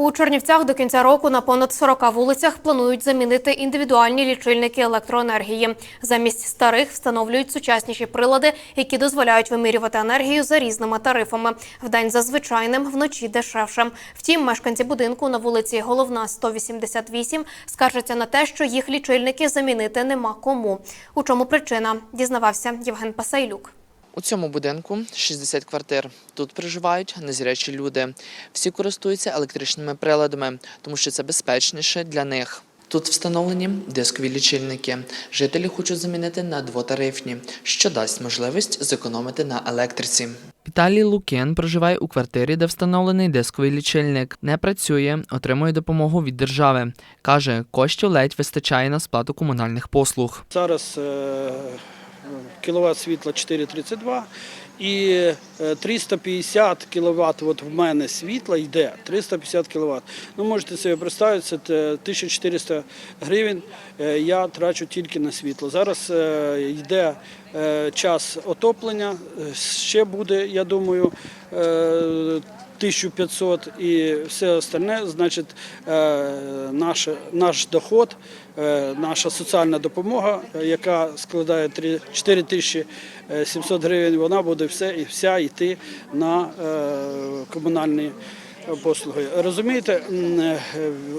У Чернівцях до кінця року на понад 40 вулицях планують замінити індивідуальні лічильники електроенергії. Замість старих встановлюють сучасніші прилади, які дозволяють вимірювати енергію за різними тарифами. Вдень за звичайним, вночі дешевше. Втім, мешканці будинку на вулиці Головна 188 скаржаться на те, що їх лічильники замінити нема кому. У чому причина? Дізнавався Євген Пасайлюк. У цьому будинку 60 квартир. Тут проживають незрячі люди. Всі користуються електричними приладами, тому що це безпечніше для них. Тут встановлені дискові лічильники. Жителі хочуть замінити на двотарифні, що дасть можливість зекономити на електриці. Віталій Лукін проживає у квартирі, де встановлений дисковий лічильник. Не працює, отримує допомогу від держави. Каже, коштів ледь вистачає на сплату комунальних послуг. Зараз е, кіловат світла 4,32 і е, 350 кВт от в мене світла йде, 350 кВт. Ну, можете собі представити, це 1400 гривень е, я трачу тільки на світло. Зараз е, йде е, час отоплення, е, ще буде, я думаю, е, 1500 і все остальне, значить, е, наш, наш доход, е, наша соціальна допомога, е, яка складає 3 4700 гривень, вона буде все і вся йти на комунальний. Послуги. Розумієте,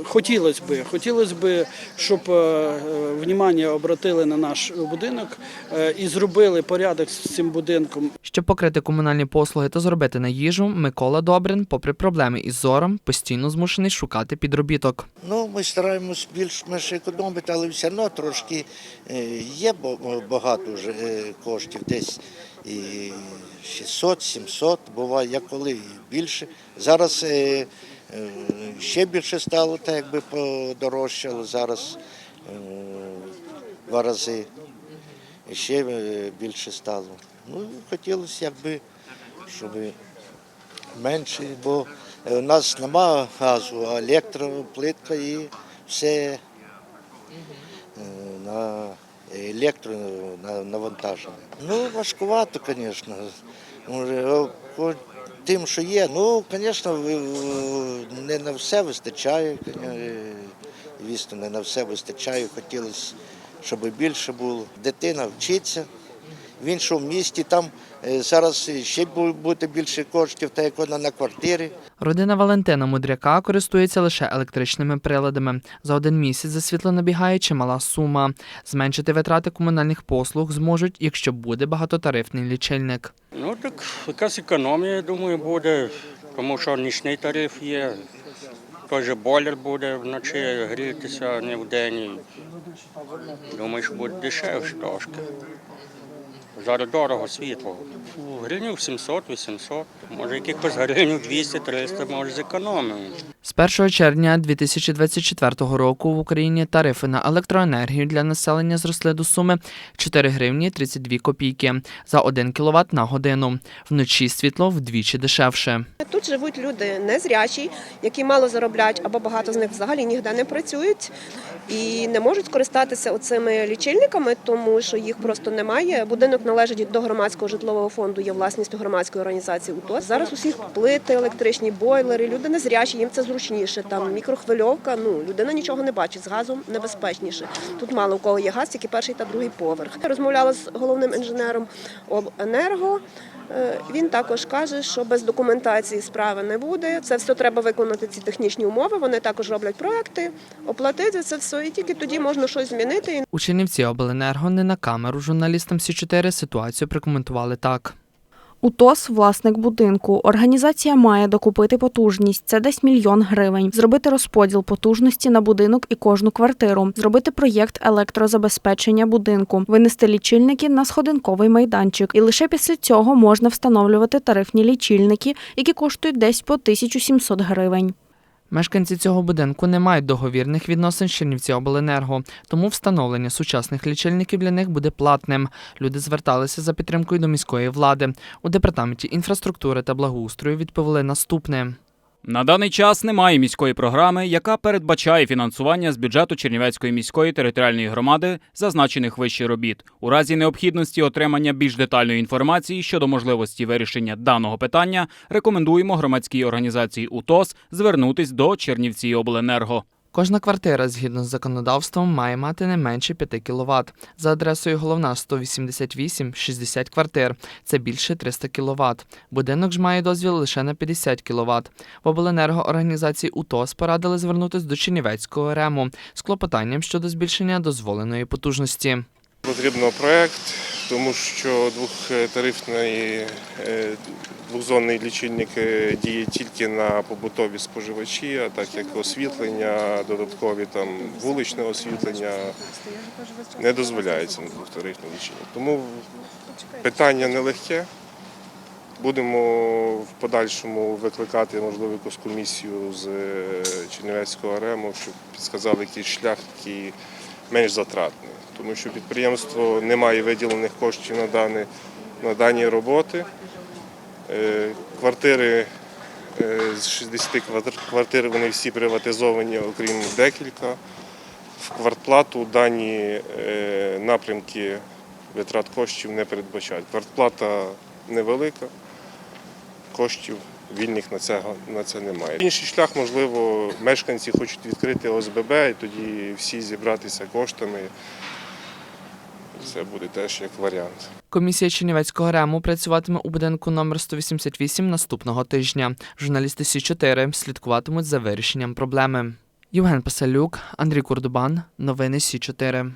хотілося б, хотілося б, щоб е, внимання обратили на наш будинок е, і зробили порядок з цим будинком. Щоб покрити комунальні послуги та зробити на їжу, Микола Добрин, попри проблеми із зором, постійно змушений шукати підробіток. Ну, ми стараємось більш-менш економити, але все одно трошки е, є бо- багато вже коштів, десь і 600-700, буває, як коли більше. Зараз е, е, ще більше стало, так якби подорожчало, зараз е, два рази ще більше стало. Ну, хотілося, якби, щоб менше, бо у нас нема газу, а електроплитка і все на електро на- навантажене. Ну, важкувато, звісно. Тим, що є, ну, звісно, не на все вистачає. Звісно, не на все вистачає. Хотілося, щоб більше було. Дитина вчиться в іншому місті, там е, зараз ще бу- буде більше коштів, так як вона на квартирі. Родина Валентина Мудряка користується лише електричними приладами. За один місяць за світло набігає чимала сума. Зменшити витрати комунальних послуг зможуть, якщо буде багатотарифний лічильник. Ну так якась економія, я думаю, буде, тому що нічний тариф є. Той же бойлер буде вночі грітися, а не вдень. Думаю, що буде дешевше трошки. Зараз дорого світло. Гривнів 700-800, може якихось гривнів 200-300, може зекономимо. З 1 червня 2024 року в Україні тарифи на електроенергію для населення зросли до суми 4 гривні 32 копійки за 1 кВт на годину. Вночі світло вдвічі дешевше. Тут живуть люди незрячі, які мало заробляють, або багато з них взагалі ніде не працюють і не можуть скористатися оцими лічильниками, тому що їх просто немає. Будинок належить до громадського житлового фонду, є власністю громадської організації УТО. Зараз усіх плити електричні, бойлери, люди незрячі, їм це зручніше. Там мікрохвильовка. Ну людина нічого не бачить з газом небезпечніше. Тут мало у кого є газ, тільки перший та другий поверх. Розмовляла з головним інженером обенерго. Е, Він також каже, що без документації справи не буде. Це все треба виконати ці технічні умови. Вони також роблять проекти, оплатити це все, і тільки тоді можна щось змінити. У Чернівці обленерго не на камеру журналістам Сі 4 ситуацію прокоментували так. УТОС – власник будинку. Організація має докупити потужність. Це десь мільйон гривень. Зробити розподіл потужності на будинок і кожну квартиру. Зробити проєкт електрозабезпечення будинку. Винести лічильники на сходинковий майданчик. І лише після цього можна встановлювати тарифні лічильники, які коштують десь по 1700 гривень. Мешканці цього будинку не мають договірних відносин з Чернівці обленерго, тому встановлення сучасних лічильників для них буде платним. Люди зверталися за підтримкою до міської влади. У департаменті інфраструктури та благоустрою відповіли наступне. На даний час немає міської програми, яка передбачає фінансування з бюджету Чернівецької міської територіальної громади зазначених вище робіт. У разі необхідності отримання більш детальної інформації щодо можливості вирішення даного питання рекомендуємо громадській організації УТОС звернутись до Чернівці обленерго. Кожна квартира згідно з законодавством має мати не менше 5 кВт. За адресою головна 188 60 квартир. Це більше 300 кВт. Будинок ж має дозвіл лише на 50 кВт. В обленерго організації УТОС порадили звернутися до Чернівецького РЕМу з клопотанням щодо збільшення дозволеної потужності. Потрібно проект, тому що двохтарифний е, двохзонний лічильник е, діє тільки на побутові споживачі, а так як освітлення, додаткові там вуличне освітлення не дозволяється на двохтарифний лічильник. Тому питання нелегке. Будемо в подальшому викликати, можливо, якусь комісію з е, Чернівецького РЕМу, щоб підсказали якийсь шлях, який менш затратний. Тому що підприємство не має виділених коштів на дані, на дані роботи. Е, Квартири е, з 60 квартир- вони всі приватизовані, окрім декілька. В квартплату дані е, напрямки витрат коштів не передбачають. Квартплата невелика, коштів вільних на це, на це немає. Інший шлях, можливо, мешканці хочуть відкрити ОСББ і тоді всі зібратися коштами. Це буде теж як варіант. Комісія Чернівецького РЕМу працюватиме у будинку номер 188 наступного тижня. Журналісти Сі 4 слідкуватимуть за вирішенням проблеми. Євген Пасалюк, Андрій Курдубан. Новини Сі 4